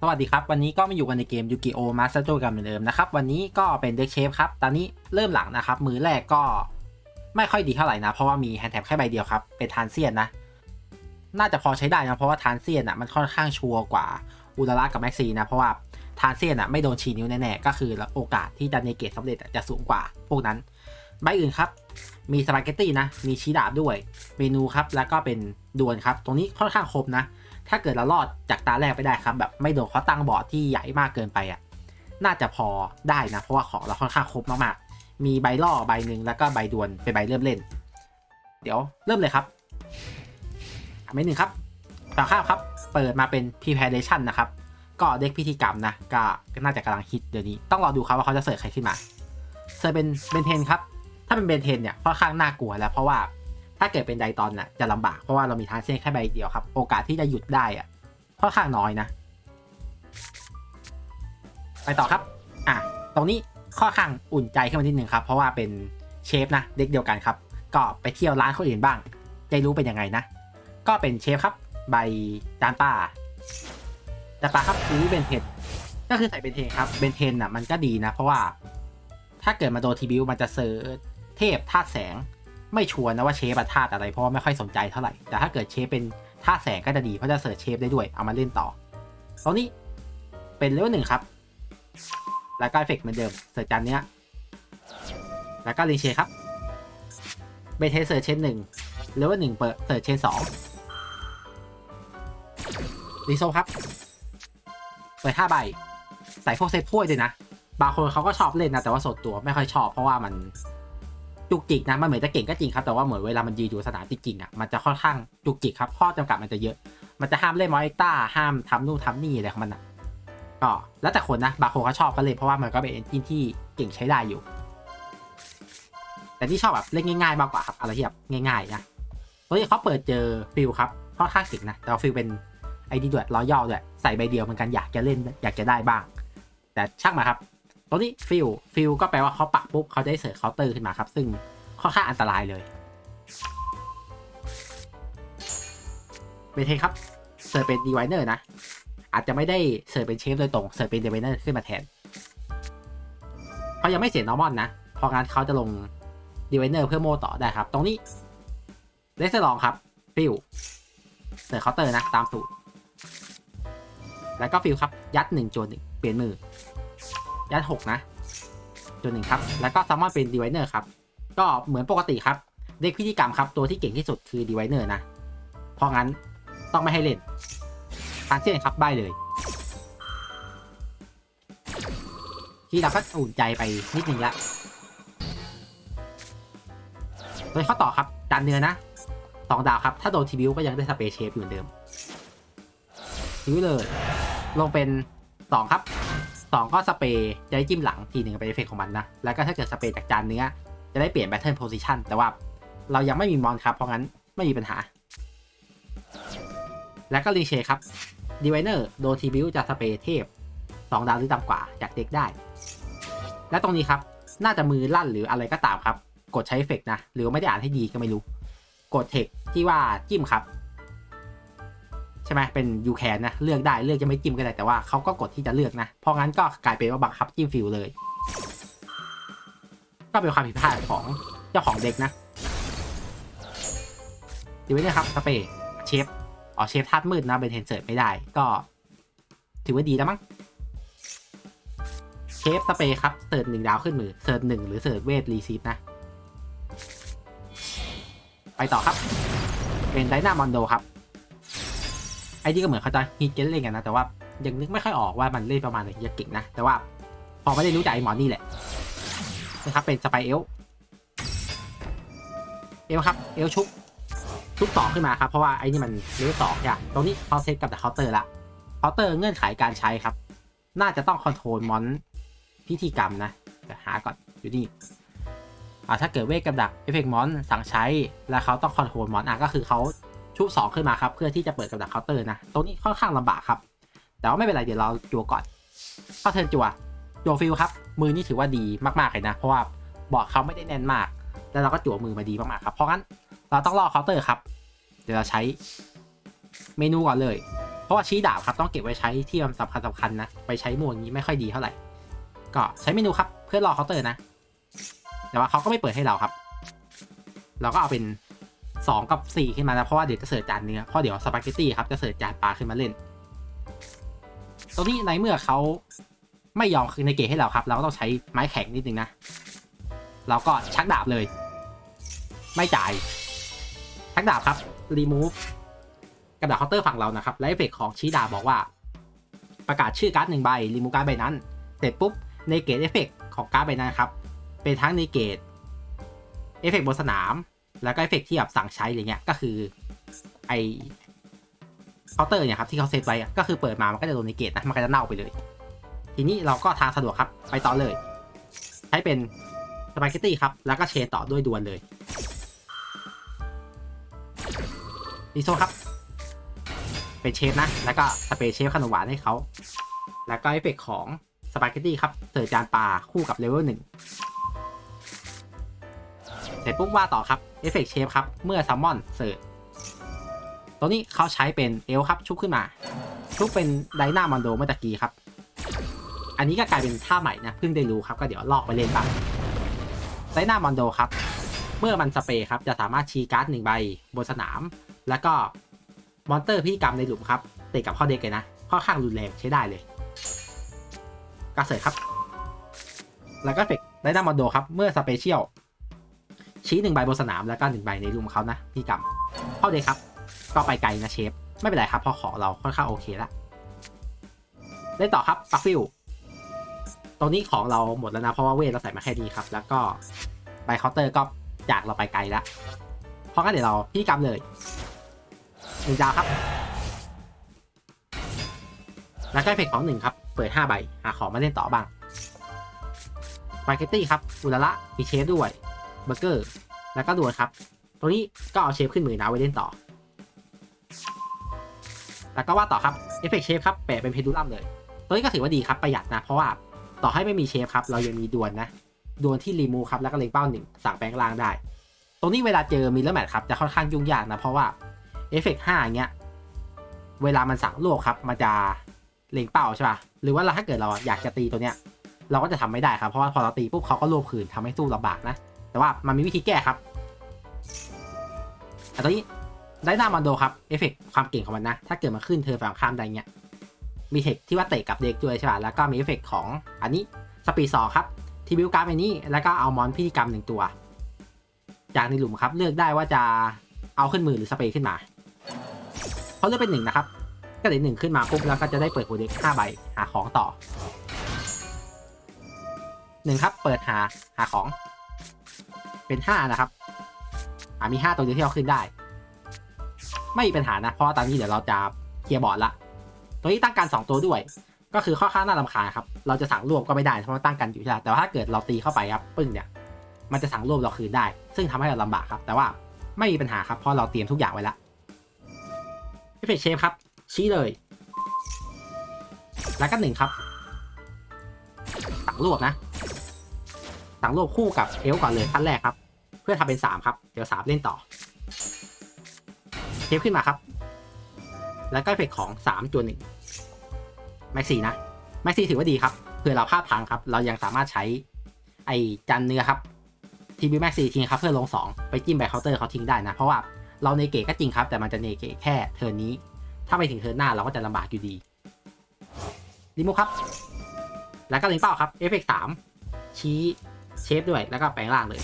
สวัสดีครับ วันนี้ก็มาอยู่กันในเกมยูกิโอมาสเตอร์กันเหมือนเดิมนะครับ วันนี้ก็เป็นเด็กเชฟครับ ตอนนี้เริ่มหลังนะครับ มือแรกก็ไม่ค่อยดีเท่าไหร่นะ เพราะว่ามีแฮนด์แท็บแค่ใบเดียวครับ เป็นทานเซียนนะ น่าจะพอใช้ได้นะ เพราะว่าทานเซียนอะมันค่อนข้างชัวร์กว่าอุลาระกับแม็กซีนะ เพราะว่าทานเซียนอะไม่โดนชีนิ้วแน่ๆ ก็คือโอกาสที่จะเนเกตสำเร็จจะสูงกว่า พวกนั้น ใบอื่นครับ มีสปาเกตตี้นะ มีชีดาบด้วย เมนูครับ แล้วก็เป็นดวนครับ ตรงนี้ค่อนข้างครบนะ ถ้าเกิดเรารอดจากตาแรกไปได้ครับ แบบไม่โดนเขาตั้งบอร์ดที่ใหญ่มากเกินไปอะน่าจะพอได้นะ เพราะว่าของเราค่อนข้างครบมากๆ มีใบล่อใบหนึ่งแล้วก็ใบดวลเป็นใบเริ่มเล่น เดี๋ยวเริ่มเลยครับอันหนึ่งครับฝั่งข้าครับ เปิดมาเป็น preparation นะครับ ก็เด็กพิธีกรรมนะ ก็น่าจะกำลังฮิตเดี๋ยวนี้ ต้องรอดูครับว่าเขาจะเสิร์ฟใครขึ้นมา เสิร์ฟเป็นเบนเทนครับ ถ้าเป็นเบนเทนเนี่ยค่อนข้างน่ากลัวแล้วเพราะว่า ถ้าเกิดเป็นไดตอนน่ะจะลำบากเพราะว่าเรามีทานเส้นแค่ใบเดียวครับ โอกาสที่จะหยุดได้อะค่อนข้างน้อยนะ ไปต่อครับ อะ ตรงนี้ค่อนข้างอุ่นใจขึ้นมานิดนึงครับ เพราะว่าเป็นเชฟนะเด็กเดียวกันครับ ก็ไปเที่ยวร้านคนอื่นบ้างจะรู้เป็นยังไงนะ ก็เป็นเชฟครับ ใบจานป้าจานป้าครับซื้อเบนเทนก็คือใส่เบนเทนครับเบนเทนอะมันก็ดีนะ เพราะว่า ถ้าเกิดมาโดนทีบิวมันจะเซอร์เทพธาตุแสง ไม่ชัวร์นะว่าเชฟธาตุอะไรเพราะว่าไม่ค่อยสนใจเท่าไหร่ แต่ถ้าเกิดเชฟเป็นธาตุแสงก็จะดีเพราะจะเสิร์ชเชฟได้ด้วยเอามาเล่นต่อตรงนี้เป็นเลเวลหนึ่งครับ แล้วก็เอฟเฟกเหมือนเดิมเสิร์ชจานเนี้ยแล้วก็รีเชฟครับเบเทเสิร์ชเชนหนึ่งเลเวลหนึ่งเปิดเสิร์ชเชนสองรีโซครับเปิดห้าใบใส่พวกเซตถ้วยด้วยนะ บางคนเขาก็ชอบเล่นนะ แต่ว่าส่วนตัวไม่ค่อยชอบเพราะว่ามัน จุกจิกนะมันเหมือนจะเก่งก็จริงครับแต่ว่าเหมือนเวลามันยืนอยู่สนามจริงๆอะมันจะค่อนข้างจุกจิกครับข้อจำกัดมันจะเยอะ มันจะห้ามเล่นมอนิต้าห้ามทำนู่นทำนี่อะไรของมันอะก็แล้วแต่คนนะบางคนเขาชอบก็เลยเพราะว่ามันก็เป็นเอนจินที่เก่งใช้ได้อยู่ แต่ที่ชอบแบบเล่นง่ายๆมากกว่าครับอะไรที่แบบง่ายๆนะตัวนี้เขาเปิดเจอฟิลครับค่อนข้างเก่งนะแต่ฟิลเป็นไอดีด้วยรอย่อด้วยใส่ใบเดียวเหมือนกันอยากจะเล่นอยากจะได้บ้าง แต่ช่างมาครับ ตัวนี้ฟิลฟิลก็แปลว่าเขาปักปุ๊บเขาจะได้เสิร์ฟเคาน์เตอร์ขึ้นมาครับ ซึ่งค่อนข้างอันตรายเลยเบเทนครับเสิร์ฟเป็นดีไวเนอร์นะ อาจจะไม่ได้เสิร์ฟเป็นเชฟโดยตรงเสิร์ฟเป็นดีไวเนอร์ขึ้นมาแทนเขายังไม่เสียนอร์มอนนะพราะงั้นเขาจะลงดีไวเนอร์เพื่อโม่ต่อได้ครับ ตรงนี้เลสเซอร์ลองครับฟิลเสิร์ฟเคาน์เตอร์นะตามสูตร แล้วก็ฟิลครับยัดหนึ่งจนหนึ่งเปลี่ยนมือ ยัดหกนะจวนหนึ่งครับ แล้วก็ซัมมอนเป็นดีไวเนอร์ครับ ก็เหมือนปกติครับเด็กพิธีกรรมครับตัวที่เก่งที่สุดคือดีไวเนอร์นะ เพราะงั้นต้องไม่ให้เล่นทางเส้นครับใบเลย ที่เราก็อุ่นใจไปนิดนึงละโดยข้อต่อครับจานเนื้อนะสองดาวครับ ถ้าโดนทีบิวก็ยังได้สเปเชฟอยู่เหมือนเดิมทีบิวเลย ลงเป็นสองครับ สองก็สเปรย์จะได้จิ้มหลังทีหนึ่งเป็นเอฟเฟกของมันนะ แล้วก็ถ้าเกิดสเปรย์จากจานเนื้อ จะได้เปลี่ยนแบทเทิลโพซิชันแต่ว่าเรายังไม่มีมอนครับ เพราะงั้นไม่มีปัญหา แล้วก็รีเชครับดีไวเนอร์โดนทีบิวจะสเปรย์เทพ 2 ดาวหรือต่ำกว่าจากเด็กได้ และตรงนี้ครับ น่าจะมือลั่นหรืออะไรก็ตามครับ กดใช้เอฟเฟกนะ หรือไม่ได้อ่านให้ดีก็ไม่รู้ กดเทคที่ว่าจิ้มครับ ใช่ไหมเป็นยูแคนนะเลือกได้เลือกจะไม่จิ้มก็ได้แต่ว่าเขาก็กดที่จะเลือกนะ เพราะงั้นก็กลายเป็นว่าบังคับจิ้มฟิลเลย ก็เป็นความผิดพลาดของเจ้าของเด็กนะดีไว้เนี่ยครับสเปรย์เชฟอ๋อเชฟธาตุมืดนะเบนเทนเสิร์ฟไม่ได้ก็ ถือว่าดีแล้วมั้งเชฟสเปรย์ครับเสิร์ฟหนึ่งดาวขึ้นมือเสิร์ฟหนึ่งหรือเสิร์ฟเวทรีซีฟนะ ไปต่อครับ เป็นไดนามอนโดครับ อ้นี่ก็เหมือนเขาจะฮิตเกนเล่นกันนะ แต่ว่ายังนึกไม่ค่อยออกว่ามันเล่นประมาณไหนจะเก่งนะ แต่ว่าพอไม่ได้รู้จักไอ้หมอนี่แหละนะครับเป็นสไปเอลเอลครับเอลชุบชุบต่อขึ้นมาครับเพราะว่าไอ้นี่มันเลเวลสองอย่างตรงนี้เขาเซตกับแต่เคาน์เตอร์ละเคาน์เตอร์เงื่อนไขการใช้ครับ น่าจะต้องคอนโทรลมอนพิธีกรรมนะเดี๋ยวหาก่อนอยู่นี่อ่าถ้าเกิดเวทกับดักเอฟเฟกมอนสั่งใช้แล้วเขาต้องคอนโทรลมอนอะก็คือเขา ชุบสองขึ้นมาครับเพื่อที่จะเปิดกับดักเคาน์เตอร์นะตรงนี้ค่อนข้างลำบากครับ แต่ว่าไม่เป็นไรเดี๋ยวเราจัวก่อนเข้าเทิร์นจัวจัวฟิลครับมือนี่ถือว่าดีมากๆเลยนะ เพราะว่าบอร์ดเขาไม่ได้แน่นมาก แล้วเราก็จั่วมือมาดีมากๆครับเพราะงั้นเราต้องรอเคาน์เตอร์ครับ เดี๋ยวเราใช้เมนูก่อนเลย เพราะว่าชี้ดาบครับต้องเก็บไว้ใช้ที่สำคัญสำคัญๆนะไปใช้หมวดนี้ไม่ค่อยดีเท่าไหร่ก็ใช้เมนูครับเพื่อรอเคาน์เตอร์นะ แต่ว่าเขาก็ไม่เปิดให้เราครับ เราก็เอาเป็น 2 กับ 4 ขึ้นมานะ เพราะว่าเดี๋ยวจะเสิร์ฟจานเนื้อเพราะเดี๋ยวสปาเกตตี้ครับจะเสิร์ฟจานปลาขึ้นมาเล่น ตรงนี้ในเมื่อเขาไม่ยอมคืนในเกตให้เราครับ เราก็ต้องใช้ไม้แข็งนิดนึงนะ เราก็ชักดาบเลย ไม่จ่าย ชักดาบครับ remove กับดาบเคาน์เตอร์ฝั่งเรานะครับ และเอฟเฟกของชี้ดาบบอกว่า ประกาศชื่อการ์ดหนึ่งใบ รีมูการ์ดใบนั้น เสร็จปุ๊บในเกตเอฟเฟกของการ์ดใบนั้นครับ เป็นทั้งในเกตเอฟเฟกบนสนาม แล้วก็เอฟเฟกที่แบบสั่งใช้อะไรเงี้ยก็คือไอเคาน์เตอร์เนี่ยครับที่เขาเซตไว้ก็คือเปิดมามันก็จะโดนในเกตนะมันก็จะเน่าไปเลย ทีนี้เราก็ทางสะดวกครับไปต่อเลย ใช้เป็นสปาเกตตี้ครับ แล้วก็เชนต่อด้วยดวนเลยดีโซครับ เป็นเชฟนะ แล้วก็สเปรย์เชฟขนมหวานให้เขา แล้วก็เอฟเฟกของสปาเกตตี้ครับเสิร์ฟจานปลาคู่กับเลเวลหนึ่ง สร็จปุ๊บว่าต่อครับเอฟเฟกเชฟครับ เมื่อซัมมอนเสิร์ฟตัวนี้เขาใช้เป็นเอลครับชุบขึ้นมา ชุบเป็นไดนามอนโดเมื่อตะกี้ครับ อันนี้ก็กลายเป็นท่าใหม่นะเพิ่งได้รู้ครับก็เดี๋ยวลอกไปเล่นบ้างไดนามอนโดครับ เมื่อมันสเปรย์ครับจะสามารถชี้การ์ดหนึ่งใบบนสนาม แล้วก็มอนเตอร์พิธีกรรมในหลุมครับติดกับข้อเด็กเลยนะค่อข้างรุนแรงใช้ได้เลยกาเสร์ครับ แล้วก็เฟกไดนามอนโดครับเมื่อสเปเชียล ชี้หนึ่งใบบนสนามแล้วก็หนึ่งใบในหลุมเขานะพิธีกรรมข้อเด็กครับ ก็ไปไกลนะเชฟ ไม่เป็นไรครับพราะขอเราค่อนข้างโอเคแล้วเล่นต่อครับปักฟิลตรงนี้ของเราหมดแล้วนะ เพราะว่าเวทเราใส่มาแค่นี้ครับ แล้วก็ใบเคาน์เตอร์ก็จากเราไปไกลแล้วเพราะงั้นเดี๋ยวเราพิธีกรรมเลยหนึ่งดาวครับ แล้วก็เอฟกของหนึ่งครับ เปิดห้าใบหาของมาเล่นต่อบ้างสปาเกตตี้ครับอุลาระมีเชฟด้วย เบอร์เกอร์ แล้วก็ดวนครับ ตรงนี้ก็เอาเชฟขึ้นมือนะไว้เล่นต่อ แล้วก็ว่าต่อครับ เอฟเฟกเชฟครับแปะเป็นเพดูลัมเลยตัวนี้ก็ถือว่าดีครับประหยัดนะ เพราะว่าต่อให้ไม่มีเชฟครับ เรายังมีดวนนะ ดวนที่รีมูครับแล้วก็เล็งเป้าหนึ่งสั่งแปลงล่างได้ ตรงนี้เวลาเจอมิลเลอร์แมทครับจะค่อนข้างยุ่งยากนะ เพราะว่าเอฟเฟกต์ห้าอย่างเงี้ย เวลามันสั่งโลกครับมันจะเล็งเป้าใช่ป่ะ หรือว่าเราถ้าเกิดเราอยากจะตีตัวเนี้ยเราก็จะทำไม่ได้ครับ เพราะว่าพอเราตีปุ๊บเขาก็รวบคืนทำให้สู้ลำบากนะ แต่ว่ามันมีวิธีแก้ครับอันตัวนี้ได้หน้ามันโดครับเอฟเฟกต์ความเก่งของมันนะ ถ้าเกิดมันขึ้นเธอฝั่งข้ามใดเงี้ยมีเทคที่ว่าเตะกับเด็กด้วยใช่ป่ะแล้วก็มีเอฟเฟกต์ของอันนี้สปีดสองครับ ทีบิวการ์ดไปนี้ แล้วก็เอามอนพิธีกรรมหนึ่งตัว จากในหลุมครับเลือกได้ว่าจะเอาขึ้นมือหรือสเปรย์ขึ้นมาเขาเลือกเป็นหนึ่งนะครับ ก็เลยหนึ่งขึ้นมาปุ๊บแล้วก็จะได้เปิดโปรเด็กห้าใบหาของต่อหนึ่งครับเปิดหาหาของ เป็นห้านะครับอ่ามีห้าตัวเดียวที่เราขึ้นได้ ไม่มีปัญหานะเพราะว่าตอนนี้เดี๋ยวเราจะเคลียร์บอร์ดละ ตัวนี้ตั้งการสองตัวด้วย ก็คือข้อข้างน่ารำคาญครับ เราจะสั่งรวบก็ไม่ได้เพราะว่าตั้งกันอยู่ใช่ไหมแต่ว่าถ้าเกิดเราตีเข้าไปครับปึ้งเนี่ยมันจะสั่งรวบเราคืนได้ ซึ่งทำให้เราลำบากครับ แต่ว่าไม่มีปัญหาครับเพราะเราเตรียมทุกอย่างไว้แล้วเอฟเฟกเชฟครับ ชี้เลย แล้วก็หนึ่งครับสั่งรวบนะ สั่งรวบคู่กับเอลก่อนเลยขั้นแรกครับ เพื่อทำเป็นสามครับ เดี๋ยวสามเล่นต่อเชฟขึ้นมาครับ แล้วก็เอฟเฟกของสามจวนหนึ่งแม็กซี่นะแม็กซี่ถือว่าดีครับเผื่อเราพลาดพังครับ เรายังสามารถใช้ไอจันเนื้อครับทีบีแม็กซี่ทิ้งครับเพื่อลง 2 ไปจิ้มแบ็คเคาน์เตอร์เขาทิ้งได้นะ เพราะว่าเราในเกตก็จริงครับ แต่มันจะเนเกตแค่เทิร์นนี้ ถ้าไปถึงเทิร์นหน้าเราก็จะลำบากอยู่ดีรีโมครับ แล้วก็เล็งเป้าครับเอฟเฟกสามชี้ เชฟด้วยแล้วก็แปลงร่างเลย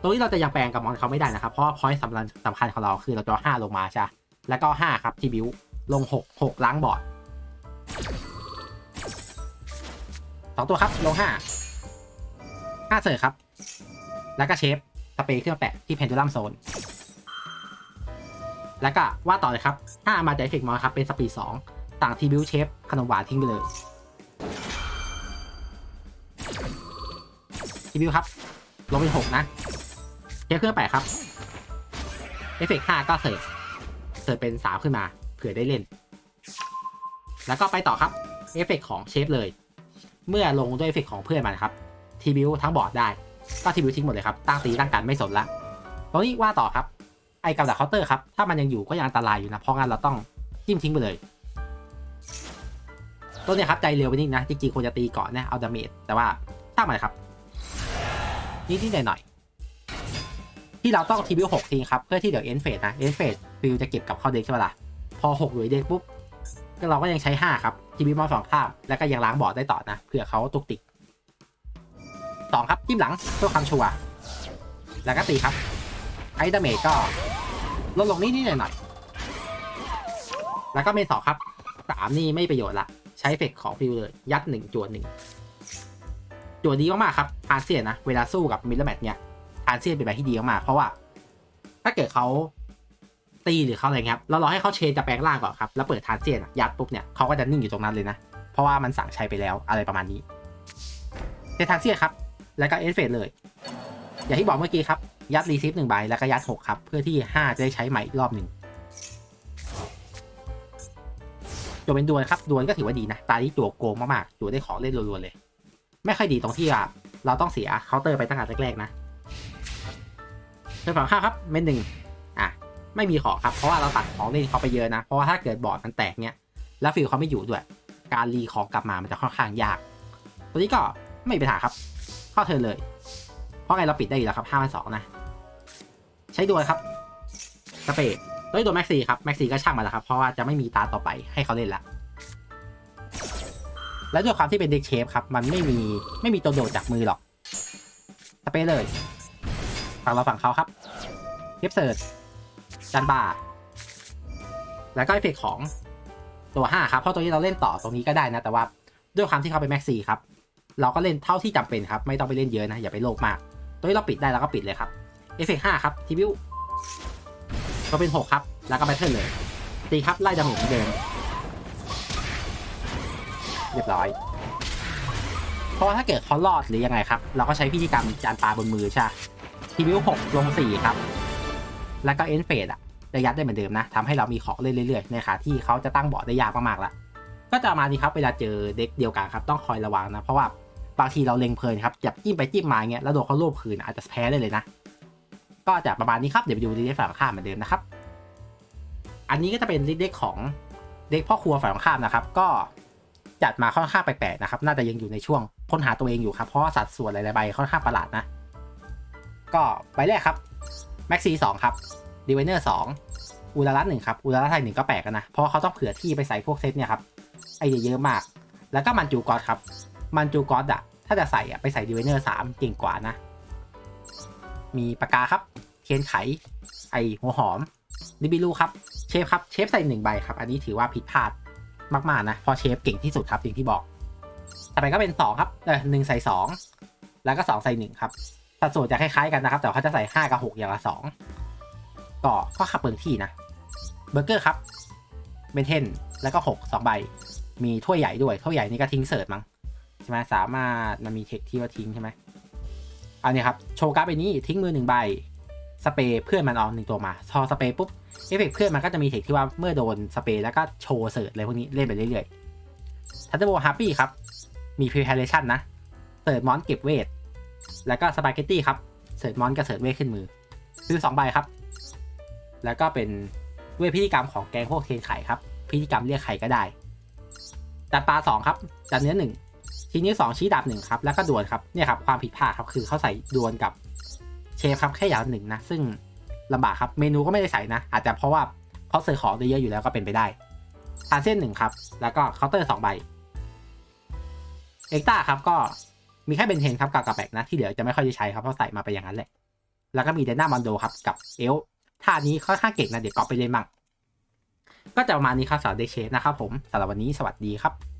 ตรงนี้เราจะยังแปลงกับมอนเขาไม่ได้นะครับ เพราะพอยต์สำคัญสำคัญของเราคือเราจะห้าลงมาใช่แล้วก็ห้าครับที่บิวลงหกหกล้างบอร์ดสองตัวครับลงห้าห้าเสิร์ฟครับ แล้วก็เชฟสเปรย์ขึ้นมาแปะที่เพนดูลัมโซนแล้วก็ว่าต่อเลยครับ ถ้ามาจากเอฟเฟกต์มอนครับเป็นสปีดสองต่างทีบิวเชฟขนมหวานทิ้งไปเลย ทีบิวครับ ลงเป็นหกนะเชฟเครื่องแปครับ เอฟเฟกต์ห้าก็เสิร์ฟเสิร์ฟเป็นสามขึ้นมาเผื่อได้เล่น แล้วก็ไปต่อครับ เอฟเฟกต์ของเชฟเลย เมื่อลงด้วยเอฟเฟกต์ของเพื่อนมันครับ ทีบิวทั้งบอร์ดได้ ก็ทีบิวทิ้งหมดเลยครับ ตั้งตีตั้งกันไม่สนละตรงนี้ว่าต่อครับ ไอ้กับดักเคาน์เตอร์ครับ ถ้ามันยังอยู่ก็ยังอันตรายอยู่นะ เพราะงั้นเราต้องจิ้มทิ้งไปเลยตัวเนี้ยครับใจเร็วไปนิดนะ จริงๆควรจะตีก่อนนะ เอาดาเมจแต่ว่าตั้งมาเลยครับ นิดนิดหน่อยๆที่เราต้องทีวิวหกทีครับเพื่อที่เดี๋ยวเอ็นเฟสนะเอ็นเฟสฟิลจะเก็บกับเข้าเด็กใช่ปะล่ะพอหกหรือเด็กปุ๊บก็เราก็ยังใช้ห้าครับทีวิวมาสองข้ามแล้วก็ยังล้างบอร์ดได้ต่อนะเผื่อเขาตุกติกสองครับจิ้มหลังเพื่อความชัวร์แล้วก็ตีครับไอ้ดาเมจก็ลดลงนิดนิดหน่อยหน่อยๆแล้วก็เมนสองครับสามนี่ไม่ประโยชน์ละ ใช้เฟกของฟิวเลย ยัดหนึ่งจวนหนึ่ง จวนดีมากๆครับพานเซียนนะ เวลาสู้กับมิลเลอร์แมทเนี่ยพานเซียนเป็นแบบที่ดีมากๆเพราะว่า ถ้าเกิดเขาตีหรือเขาอะไรเงี้ยครับเราให้เขาเชนจะแปลงร่างก่อนครับ แล้วเปิดทานเซียนยัดปุ๊บเนี่ยเขาก็จะนิ่งอยู่ตรงนั้นเลยนะ เพราะว่ามันสั่งใช้ไปแล้วอะไรประมาณนี้เททานเซียนครับ แล้วก็เอฟเฟกต์เลย อย่างที่บอกเมื่อกี้ครับ ยัดรีซิฟหนึ่งใบ แล้วก็ยัดหกครับ เพื่อที่ห้าจะได้ใช้ใหม่อีกรอบหนึ่งตัวเป็นดวลครับ ดวลก็ถือว่าดีนะ ตาที่ตัวโกงมากๆตัวได้ของเล่นรัวๆเลย ไม่ค่อยดีตรงที่ว่าเราต้องเสียเคาน์เตอร์ไปตั้งแต่แรกๆนะเรื่องฝั่งข้าครับเมนหนึ่งอะไม่มีของครับเพราะว่าเราตัดของเล่นเขาไปเยอะนะเพราะว่าถ้าเกิดบอร์ดมันแตกเนี่ยแล้วฟิลเขาไม่อยู่ด้วย การรีของกลับมามันจะค่อนข้างยาก ตัวนี้ก็ไม่มีปัญหาครับ เข้าเทิร์เลย เพราะไงเราปิดได้อยู่แล้วครับห้าพันสองนะ ใช้ดวลครับสเปดด้วยตัวแม็กซี่ครับแม็กซี่ก็ช่างมาแล้วครับเพราะว่าจะไม่มีตาต่อไปให้เขาเล่นละ และด้วยความที่เป็นเด็กเชฟครับ มันไม่มีไม่มีตัวโดดจากมือหรอกสเปเลยฝั่งเราฝั่งเขาครับเทปเซิร์ชจันบาแล้วก็เอฟเฟกต์ของตัว 5 ครับ เพราะตัวนี้เราเล่นต่อตรงนี้ก็ได้นะ แต่ว่าด้วยความที่เขาเป็นแม็กซี่ครับ เราก็เล่นเท่าที่จำเป็นครับ ไม่ต้องไปเล่นเยอะนะ อย่าไปโลภมาก ตัวนี้เราปิดได้เราก็ปิดเลยครับเอฟเฟกต์5ครับทีวิวก็เป็น 6 ครับ แล้วก็แบทเทิลเลยตีครับไล่ดาเมจเหมือนเดิม เรียบร้อย เพราะว่าถ้าเกิดเขารอดหรือยังไงครับ เราก็ใช้พิธีกรรมจานปลาบนมือใช่ทีวิว6ลง4ครับ แล้วก็เอ็นเฟดอะจะยัดได้เหมือนเดิมนะทำให้เรามีของเล่นเรื่อยๆในขาที่เขาจะตั้งบอร์ดได้ยากมากๆละก็จะมาดีครับเวลาเจอเด็กเดียวกันครับต้องคอยระวังนะ เพราะว่าบางทีเราเล็งเพลินครับจับจิ้มไปจิ้มมาเงี้ยแล้วโดนเขารวบคืนอาจจะแพ้ได้เลยนะ ก็จะประมาณนี้ครับเดี๋ยวไปดูดีเด็กฝั่งข้ามเหมือนเดิมนะครับ อันนี้ก็จะเป็นเด็กของเด็กพ่อครัวฝ่ายตรงข้ามนะครับ ก็ จัดมาค่อนข้างแปลกๆนะครับน่าจะยังอยู่ในช่วงค้นหาตัวเองอยู่ครับเพราะสัดส่วนหลายๆใบค่อนข้างประหลาดนะ ก็ใบแรกครับแม็กซีสองครับดีเวเนอร์สองอุลารัตหนึ่งครับอุลารัตไทยหนึ่งก็แปลกกันนะเพราะเขาต้องเผื่อที่ไปใส่พวกเซตเนี่ยครับไอเดียเยอะมาก แล้วก็มันจูกอสครับมันจูกอสอะถ้าจะใส่อะไปใส่ดีเวเนอร์สามเก่งกว่านะ มีปากกาครับ เทียนไข ไอหัวหอมลิบิลูครับเชฟครับเชฟใส่หนึ่งใบครับ อันนี้ถือว่าผิดพลาด มากๆนะเพราะเชฟเก่งที่สุดครับอย่างที่บอก ต่อไปก็เป็น 2 ครับเออหนึ่งใส่ 2 แล้วก็ 2 ใส่1ครับสัดส่วนจะคล้ายๆกันนะครับ แต่เขาจะใส่ 5 กับ 6 อย่างละ2ก็ก็ขับเปิงที่นะเบอร์เกอร์ครับเบนเทนแล้วก็ 6 2 ใบ มีถ้วยใหญ่ด้วยถ้วยใหญ่นี่ก็ทิ้งเสิร์ตมั้งใช่ไหมสามารถมันมีเทคที่ว่าทิ้งใช่ไหมอันนี้ครับโชว์การ์ดใบนี้ทิ้งมือหนึ่งใบ สเปรย์เพื่อนมันเอาหนึ่งตัวมาพอสเปรย์ปุ๊บเอฟเฟกเพื่อนมันก็จะมีเทคที่ว่าเมื่อโดนสเปรย์แล้วก็โชว์เสิร์ตอะไรพวกนี้เล่นไปเรื่อยๆทัตเตอร์โบฮาปี้ครับ มีพรีเพาเรชันนะเสิร์ตมอนเก็บเวท แล้วก็สปาเกตตี้ครับเสิร์ตมอนกับเสิร์ตเวทขึ้นมือคือสองใบครับ แล้วก็เป็นเวทพิธีกรรมของแกงพวกเทนไข่ครับพิธีกรรมเรียกไข่ก็ได้จัดปลาสองครับจัดเนื้อหนึ่งทีนี้สองชี้ดาบหนึ่งครับแล้วก็ดวลครับเนี่ยครับความผิดพลาดครับคือเขาใส่ดวลกับ เชฟครับแค่อย่างหนึ่งนะ ซึ่งลำบากครับเมนูก็ไม่ได้ใส่นะ อาจจะเพราะว่าเขาเสิร์ฟของได้เยอะอยู่แล้วก็เป็นไปได้ทานเส้นหนึ่งครับ แล้วก็เคาน์เตอร์สองใบเอ็กต้าครับก็มีแค่เบนเทนครับกับกระแปกนะ ที่เหลือจะไม่ค่อยได้ใช้ครับเพราะใส่มาไปอย่างนั้นแหละ แล้วก็มีเดน่ามอนโดครับกับเอลท่านี้ค่อนข้างเก่งนะเดี๋ยวกอปไปเล่นบ้างก็จะประมาณนี้ครับสำหรับเดเชฟนะครับผมสำหรับวันนี้สวัสดีครับ